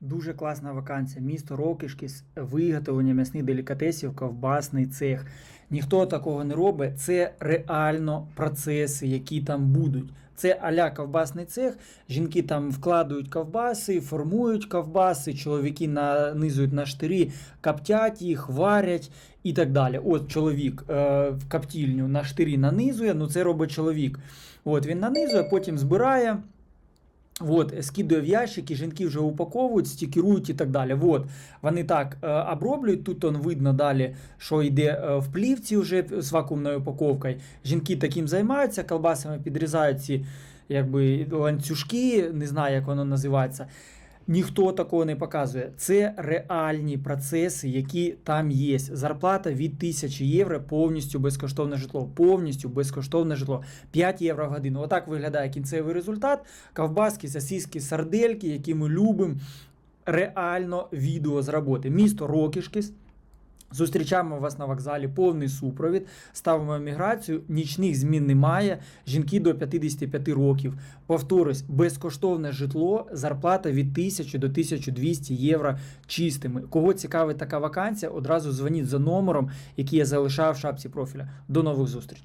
Дуже класна вакансія. Місто Рокишки з виготовлення м'ясних делікатесів, ковбасний цех. Ніхто такого не робить. Це реально процеси, які там будуть. Це аля ковбасний цех. Жінки там вкладають ковбаси, формують ковбаси, чоловіки нанизують на штирі, коптять їх, варять і так далі. От чоловік е, в коптільню на штирі нанизує, ну це робить чоловік. От він нанизує, потім збирає. От, скидує в ящики, жінки вже упаковують, стікерують і так далі. От, вони так е, оброблюють. Тут он видно далі, що йде е, в плівці вже з вакуумною упаковкою. Жінки таким займаються, колбасами підрізають ці якби, ланцюжки, не знаю, як воно називається. Ніхто такого не показує. Це реальні процеси, які там є. Зарплата від 1000 євро, повністю безкоштовне житло. Повністю безкоштовне житло. 5 євро в годину. Отак виглядає кінцевий результат. Ковбаски, сосиски, сардельки, які ми любимо. Реально відео з роботи. Місто Рокішкіс. Зустрічаємо вас на вокзалі, повний супровід, ставимо міграцію, нічних змін немає. Жінки до 55 років. Повторюсь, безкоштовне житло, зарплата від 1000 до 1200 євро чистими. Кого цікавить така вакансія, одразу дзвоніть за номером, який я залишав в шапці профіля. До нових зустрічей.